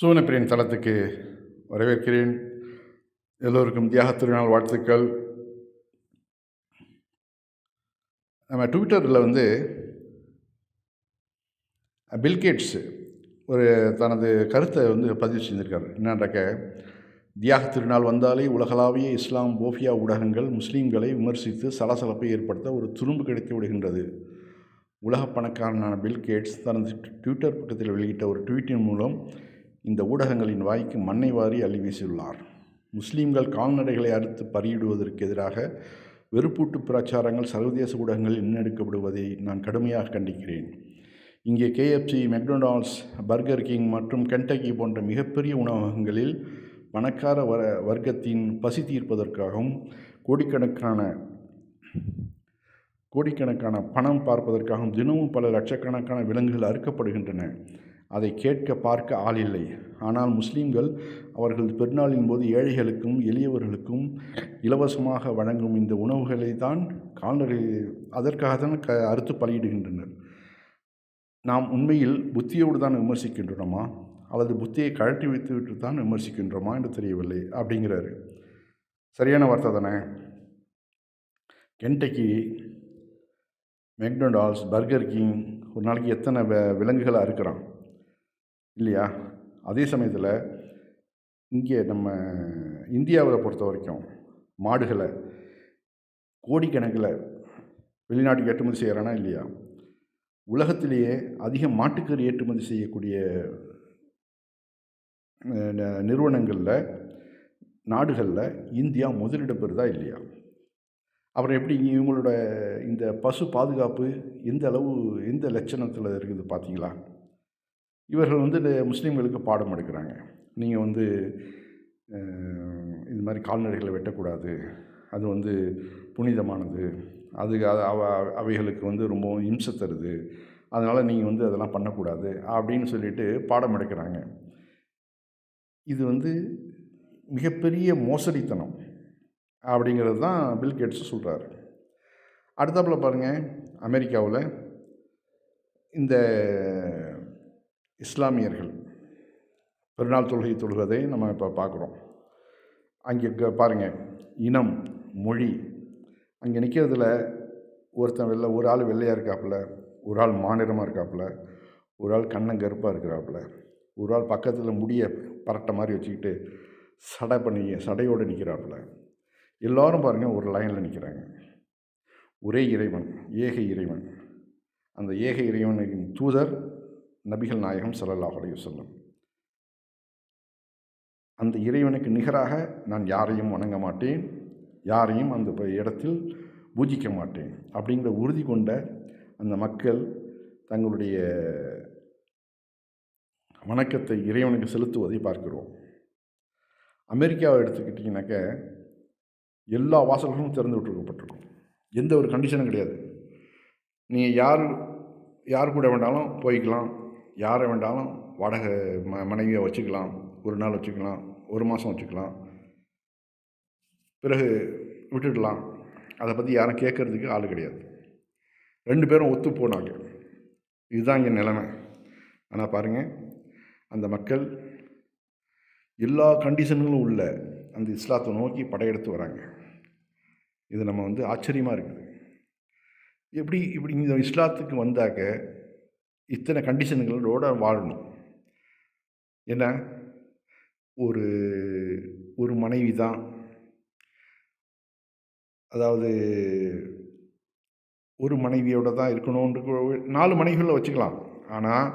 சூனப்பிரியன் தளத்துக்கு வரவேற்கிறேன். எல்லோருக்கும் தியாக திருநாள் வாழ்த்துக்கள். நம்ம ட்விட்டரில் வந்து பில்கேட்ஸ் ஒரு தனது கருத்தை வந்து பதிவு செஞ்சுருக்காரு. என்னன்றாக்க தியாக திருநாள் வந்தாலே உலகளாவிய இஸ்லாம் போஃபியா ஊடகங்கள் முஸ்லீம்களை விமர்சித்து சலசலப்பை ஏற்படுத்த ஒரு துரும்பு கிடைத்து விடுகின்றது. உலக பணக்காரனான பில்கேட்ஸ் தனது ட்விட்டர் பக்கத்தில் வெளியிட்ட ஒரு ட்வீட்டின் மூலம் இந்த ஊடகங்களின் வாய்க்கு மண்ணை வாரி அள்ளி வீசியுள்ளார். முஸ்லீம்கள் கால்நடைகளை அறுத்து பறியிடுவதற்கு எதிராக வெறுப்பூட்டு பிரச்சாரங்கள் சர்வதேச ஊடகங்களில் முன்னெடுக்கப்படுவதை நான் கடுமையாக கண்டிக்கிறேன். இங்கே கேஎஃப்சி மெக்டொனால்ட்ஸ் பர்கர் கிங் மற்றும் கென்டக்கி போன்ற மிகப்பெரிய உணவகங்களில் பணக்கார வர வர்க்கத்தின் பசி தீர்ப்பதற்காகவும் கோடிக்கணக்கான கோடிக்கணக்கான பணம் பார்ப்பதற்காகவும் தினமும் பல லட்சக்கணக்கான விலங்குகள் அறுக்கப்படுகின்றன. அதை கேட்க பார்க்க ஆள் இல்லை. ஆனால் முஸ்லீம்கள் அவர்கள் பெருநாளின் போது ஏழைகளுக்கும் எளியவர்களுக்கும் இலவசமாக வழங்கும் இந்த உணவுகளை தான் கால்நடை அதற்காக தான் க அறுத்து பலியிடுகின்றனர். நாம் உண்மையில் புத்தியோடு தான் விமர்சிக்கின்றோமா? அல்லது புத்தியை கழட்டி வைத்து விட்டு தான் விமர்சிக்கின்றோமா என்று தெரியவில்லை அப்படிங்கிறாரு. சரியான வார்த்தை தானே? கென்டக்கி மெக்டொனால்ட்ஸ் பர்கர் கிங் ஒரு நாளைக்கு எத்தனை வ விலங்குகளை அறுக்கிறான்? இல்லையா? அதே சமயத்தில் இங்கே நம்ம இந்தியாவில் பொறுத்த வரைக்கும் மாடுகளை கோடிக்கணக்கில் வெளிநாட்டுக்கு ஏற்றுமதி செய்கிறானா இல்லையா? உலகத்திலேயே அதிக மாட்டுக்கறி ஏற்றுமதி செய்யக்கூடிய நிறுவனங்களில் நாடுகளில் இந்தியா முதலிடம் பெறுதா இல்லையா? அப்புறம் எப்படி இவங்களோட இந்த பசு பாதுகாப்பு எந்த அளவு எந்த லட்சணத்தில் இருக்குது பார்த்தீங்களா இவர்கள் வந்து இந்த முஸ்லீம்களுக்கு பாடம் எடுக்கிறாங்க. நீங்கள் வந்து இது மாதிரி கால்நடைகளை வெட்டக்கூடாது. அது வந்து புனிதமானது. அது அவ அவைகளுக்கு வந்து ரொம்பவும் இம்சை தருது. அதனால் நீங்கள் வந்து அதெல்லாம் பண்ணக்கூடாது அப்படின்னு சொல்லிட்டு பாடம் எடுக்கிறாங்க. இது வந்து மிகப்பெரிய மோசடித்தனம் அப்படிங்கிறது தான் பில் கேட்ஸ் சொல்கிறாரு அடுத்தாப்பில் பாருங்கள் அமெரிக்காவில் இந்த இஸ்லாமியர்கள். பெருநாள் தொழுகை தொழுகதை நம்ம இப்போ பார்க்குறோம் அங்கே பாருங்கள் இனம் மொழி. அங்கே நிற்கிறதுல ஒருத்தன் வெள்ளை ஒரு ஆள் வெள்ளையாக இருக்காப்புல ஒரு ஆள் மாநிலமாக இருக்காப்புல ஒரு ஆள் கண்ணங்கருப்பாக இருக்கிறாப்புல ஒரு ஆள் பக்கத்தில் முடிய பரட்டை மாதிரி வச்சுக்கிட்டு சடை பண்ணி சடையோடு நிற்கிறாப்புல எல்லோரும் பாருங்கள் ஒரு லைனில் நிற்கிறாங்க ஒரே இறைவன் ஏக இறைவன். அந்த ஏக இறைவனின் தூதர் நபிகள் நாயகம் சல்லல்லாஹ் அலைய அந்த இறைவனுக்கு நிகராக நான் யாரையும் வணங்க மாட்டேன். யாரையும் அந்த இடத்தில் பூஜிக்க மாட்டேன். அப்படிங்கிற உறுதி கொண்ட அந்த மக்கள் தங்களுடைய வணக்கத்தை இறைவனுக்கு செலுத்துவதை பார்க்கிறோம். அமெரிக்காவை எடுத்துக்கிட்டிங்கனாக்க எல்லா வாசல்களும் திறந்து விட்டுருக்கப்பட்டிருக்கும். எந்த ஒரு கண்டிஷனும் கிடையாது. நீங்கள் யார் யார் கூட வேண்டாலும் போய்க்கலாம். யாரை வேண்டாலும் வாடகை ம மனைவியை வச்சுக்கலாம். ஒரு நாள் வச்சுக்கலாம். ஒரு மாதம் வச்சுக்கலாம். பிறகு விட்டுடலாம். அதை பற்றி யாரும் கேட்குறதுக்கு ஆள் கிடையாது. ரெண்டு பேரும் ஒத்து போனாங்க. இதுதான் இங்கே நிலைமை. ஆனால் பாருங்கள் அந்த மக்கள் எல்லா கண்டிஷன்களும் உள்ள அந்த இஸ்லாத்தை நோக்கி படையெடுத்து வராங்க. இது நம்ம வந்து ஆச்சரியமாக இருக்குது. எப்படி இப்படி இந்த இஸ்லாத்துக்கு வந்தாக்க இத்தனை கண்டிஷன்களோடு வாழணும். என்ன ஒரு ஒரு மனைவி தான். அதாவது ஒரு மனைவியோட தான் இருக்கணுன்ற நாலு மனைவிகளை வச்சுக்கலாம். ஆனால்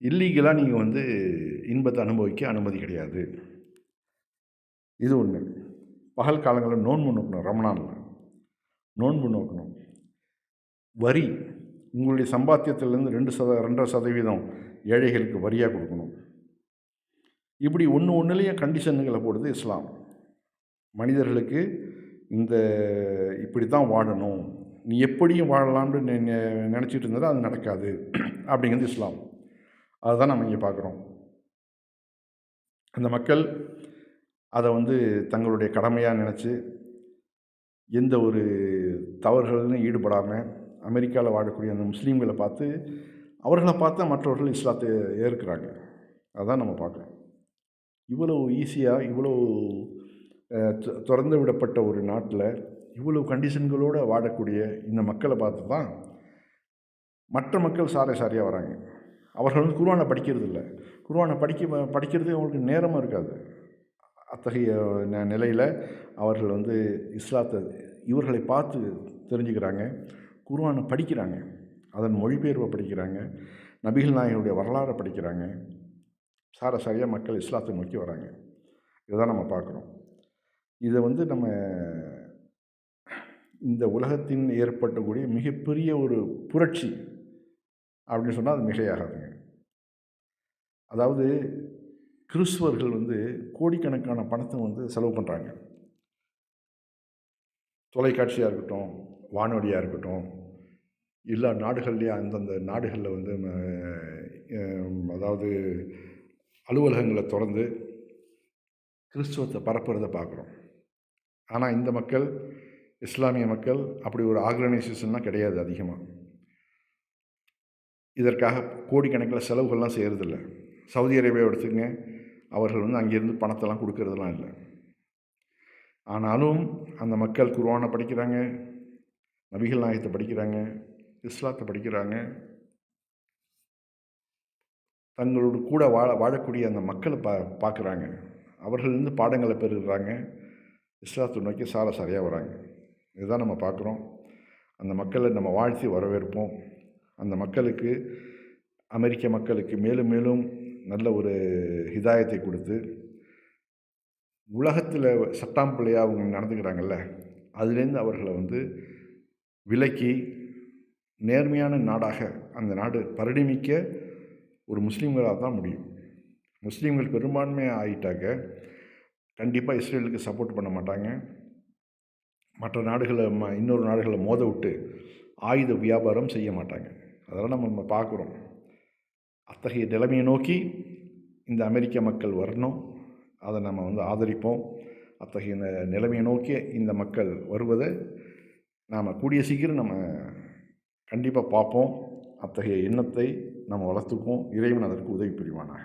இல்லீகலாக நீங்கள் வந்து இன்பத்தை அனுபவிக்க அனுமதி கிடையாது. இது ஒன்று பகல் காலங்களில் நோன்பு நோக்கணும் ரமணானில். நோன்பு நோக்கணும். வரி. உங்களுடைய சம்பாத்தியத்திலேருந்து ரெண்டு சத ரெண்டரை சதவீதம் ஏழைகளுக்கு வரியாக கொடுக்கணும். இப்படி ஒன்று ஒன்றுலேயே கண்டிஷனுங்களை போடுது இஸ்லாம். மனிதர்களுக்கு இந்த இப்படி தான் வாழணும். நீ எப்படியும் வாழலாம்னு நினச்சிட்டு இருந்தாலும் அது நடக்காது அப்படிங்கிறது இஸ்லாம். அதுதான் நம்ம இங்கே பார்க்குறோம். அந்த மக்கள் அதை வந்து தங்களுடைய கடமையாக நினச்சி எந்த ஒரு தவறுகளிலும் ஈடுபடாமல் அமெரிக்காவில் வாழக்கூடிய அந்த முஸ்லீம்களை பார்த்து அவர்களை பார்த்தா மற்றவர்கள் இஸ்லாத்தை ஏற்கிறாங்க. அதான் நம்ம பார்க்குறோம். இவ்வளவு ஈஸியாக இவ்வளோ திறந்து விடப்பட்ட ஒரு நாட்டில் இவ்வளவு கண்டிஷன்களோடு வாழக்கூடிய இந்த மக்களை பார்த்து தான் மற்ற மக்கள் சாரை சாரியாக வராங்க. அவர்கள் வந்து குருவானை படிக்கிறது இல்லை குருவானை படிக்க படிக்கிறது அவங்களுக்கு நேரமும் இருக்காது. அத்தகைய ந நிலையில் அவர்கள் வந்து இஸ்லாத்தை இவர்களை பார்த்து தெரிஞ்சுக்கிறாங்க. குர்ஆனை படிக்கிறாங்க. அதன் மொழிபெயர்வை படிக்கிறாங்க. நபிகள் நாயகனுடைய வரலாறை படிக்கிறாங்க. சார சரியாக மக்கள் இஸ்லாத்தை நோக்கி வராங்க. இதுதான் நம்ம பார்க்குறோம். இதை வந்து நம்ம இந்த உலகத்தின் ஏற்பட்டக்கூடிய மிகப்பெரிய ஒரு புரட்சி அப்படின்னு சொன்னால் அது மிகையாகாதுங்க. அதாவது கிறிஸ்துவர்கள் வந்து கோடிக்கணக்கான பணத்தை வந்து செலவு பண்ணுறாங்க தொலைக்காட்சியாக இருக்கட்டும் வானொலியாக இருக்கட்டும் எல்லா நாடுகள்லேயும் அந்தந்த நாடுகளில் வந்து அதாவது அலுவலகங்களை திறந்து கிறிஸ்துவத்தை பரப்புறதை பார்க்குறோம் ஆனால் இந்த மக்கள் இஸ்லாமிய மக்கள் அப்படி ஒரு ஆர்கனைசேஷன்லாம் கிடையாது அதிகமாக இதற்காக கோடிக்கணக்கில் செலவுகள்லாம் செய்கிறதில்ல சவுதி அரேபியா எடுத்துங்க அவர்கள் வந்து அங்கேருந்து பணத்தெல்லாம் கொடுக்கறதெல்லாம் இல்லை. ஆனாலும் அந்த மக்கள் குருவானை படிக்கிறாங்க. நபிகள் நாயகத்தை படிக்கிறாங்க இஸ்லாத்தை படிக்கிறாங்க. தங்களோடு கூட வாழ வாழக்கூடிய அந்த மக்களை பா பார்க்குறாங்க. அவர்களிருந்து பாடங்களை பெறுகிறாங்க. இஸ்லாத்தை நோக்கி சார சரியாக வராங்க. இதுதான் நம்ம பார்க்குறோம். அந்த மக்களை நம்ம வாழ்த்தி வரவேற்போம். அந்த மக்களுக்கு அமெரிக்க மக்களுக்கு மேலும் மேலும் நல்ல ஒரு ஹிதாயத்தை கொடுத்து உலகத்தில் சட்டாம் பிள்ளையாக அவங்க நடந்துக்கிறாங்கல்ல அதுலேருந்து அவர்களை வந்து விலக்கி நேர்மையான நாடாக அந்த நாடு பரிணமிக்க ஒரு முஸ்லீம்களாக தான் முடியும். முஸ்லீம்கள் பெரும்பான்மையாக ஆகிட்டாக்க கண்டிப்பாக இஸ்ரேலுக்கு சப்போர்ட் பண்ண மாட்டாங்க. மற்ற நாடுகளை ம இன்னொரு நாடுகளை மோத விட்டு ஆயுத வியாபாரம் செய்ய மாட்டாங்க. அதெல்லாம் நம்ம நம்ம பார்க்குறோம். அத்தகைய நிலைமையை நோக்கி இந்த அமெரிக்க மக்கள் வரணும். அதை நம்ம வந்து ஆதரிப்போம். அத்தகைய நிலைமையை நோக்கி இந்த மக்கள் வருவதை நாம் கூடிய சீக்கிரம் நம்ம கண்டிப்பாக பார்ப்போம். அத்தகைய எண்ணத்தை நம்ம வளர்த்துக்குவோம். இறைவன் அதற்கு உதவி புரிவானாக.